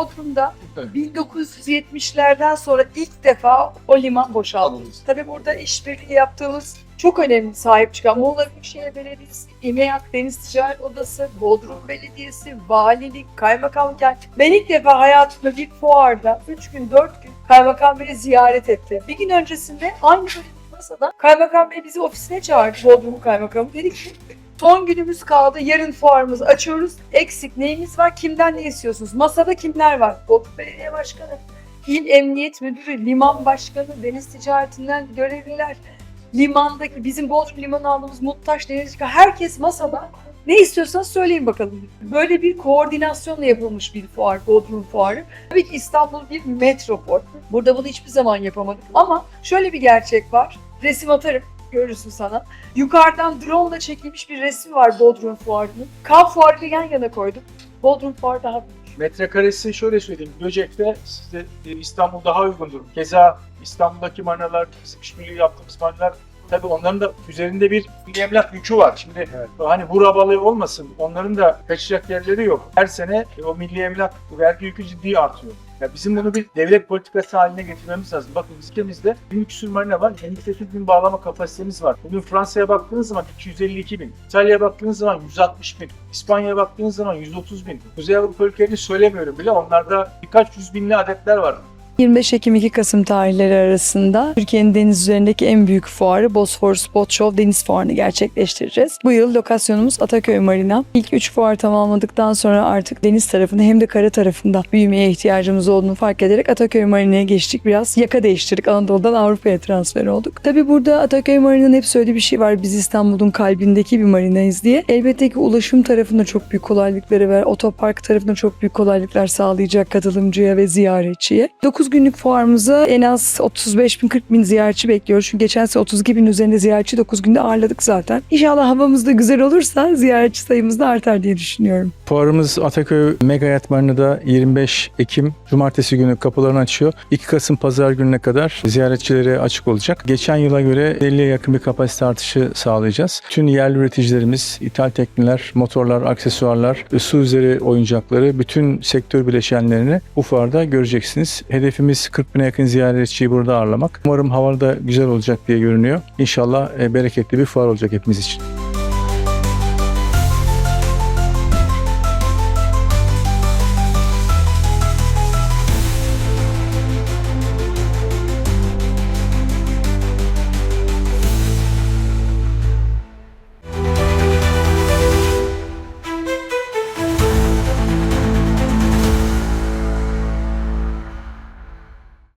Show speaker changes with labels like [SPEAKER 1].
[SPEAKER 1] aslında
[SPEAKER 2] Evet.
[SPEAKER 1] 1970'lerden sonra ilk defa o liman.
[SPEAKER 2] Anladım.
[SPEAKER 1] Tabii burada işbirliği yaptığımız çok önemli sahip çıkan Muğla Büyükşehir Belediyesi, İMEAK Deniz Ticaret Odası, Bodrum Belediyesi, Valilik, Kaymakam Kent. Ben ilk defa hayatımda bir fuarda 3 gün 4 gün Kaymakam Bey'i ziyaret etti. Bir gün öncesinde aynı masada Kaymakam Bey bizi ofisine çağırdı Bodrum Kaymakamı. Dedi ki Son günümüz kaldı. Yarın fuarımızı açıyoruz. Eksik neyimiz var? Kimden ne istiyorsunuz? Masada kimler var? Bodrum Belediye Başkanı, İl Emniyet Müdürü, Liman Başkanı, Deniz Ticaretinden görevliler, limandaki bizim Bodrum Limanı aldığımız Muttaş Denizcilik herkes masada. Ne istiyorsanız söyleyin bakalım. Böyle bir koordinasyonla yapılmış bir fuar, Bodrum Fuarı. Tabii ki İstanbul bir metropol. Burada bunu hiçbir zaman yapamadık. Ama şöyle bir gerçek var. Resim atarım, görürsün sana. Yukarıdan drone ile çekilmiş bir resmi var Bodrum Fuarı'nın. Kan Fuarı'yı yan yana koydum. Bodrum Fuarı daha büyük.
[SPEAKER 2] Metrekaresi şöyle söyleyeyim. Göcek'te size e, İstanbul daha uygundur. Keza İstanbul'daki marinalar, bizim işbirliği yaptığımız marinalar tabii onların da üzerinde bir, bir emlak yükü var. Şimdi hani hura balığı olmasın. Onların da kaçacak yerleri yok. Her sene e, o milli emlak vergi yükü ciddi artıyor. Ya bizim bunu bir devlet politikası haline getirmemiz lazım. Bakın ülkemizde 1000 küsur marina var. 58 bin bağlama kapasitemiz var. Bugün Fransa'ya baktığınız zaman 252 bin. İtalya'ya baktığınız zaman 160 bin. İspanya'ya baktığınız zaman 130 bin. Kuzey Avrupa ülkelerini söylemiyorum bile. Onlarda birkaç yüz binli adetler var.
[SPEAKER 3] 25 Ekim 2 Kasım tarihleri arasında Türkiye'nin deniz üzerindeki en büyük fuarı Bosphorus Boat Show Deniz Fuarı'nı gerçekleştireceğiz. Bu yıl lokasyonumuz Ataköy Marina. İlk 3 fuar tamamladıktan sonra artık deniz tarafında hem de kara tarafında büyümeye ihtiyacımız olduğunu fark ederek Ataköy Marina'ya geçtik. Biraz yaka değiştirdik. Anadolu'dan Avrupa'ya transfer olduk. Tabi burada Ataköy Marina'nın hep söylediği bir şey var. Biz İstanbul'un kalbindeki bir marinayız diye. Elbette ki ulaşım tarafında çok büyük kolaylıkları var. Otopark tarafında çok büyük kolaylıklar sağlayacak katılımcıya ve ziyaretçiye. 9 günlük fuarımıza en az 35 bin 40 bin ziyaretçi bekliyoruz. Çünkü geçen sene 32 bin üzerinde ziyaretçi 9 günde ağırladık zaten. İnşallah havamız da güzel olursa ziyaretçi sayımız da artar diye düşünüyorum.
[SPEAKER 4] Fuarımız Ataköy Mega Yat Marina'da 25 Ekim Cumartesi günü kapılarını açıyor. 2 Kasım Pazar gününe kadar ziyaretçilere açık olacak. Geçen yıla göre 50'ye yakın bir kapasite artışı sağlayacağız. Tüm yerli üreticilerimiz, ithal tekneler, motorlar, aksesuarlar, su üzeri oyuncakları, bütün sektör bileşenlerini bu fuarda göreceksiniz. Hedefimiz 40 bine yakın ziyaretçiyi burada ağırlamak. Umarım hava da güzel olacak diye görünüyor. İnşallah e, bereketli bir fuar olacak hepimiz için.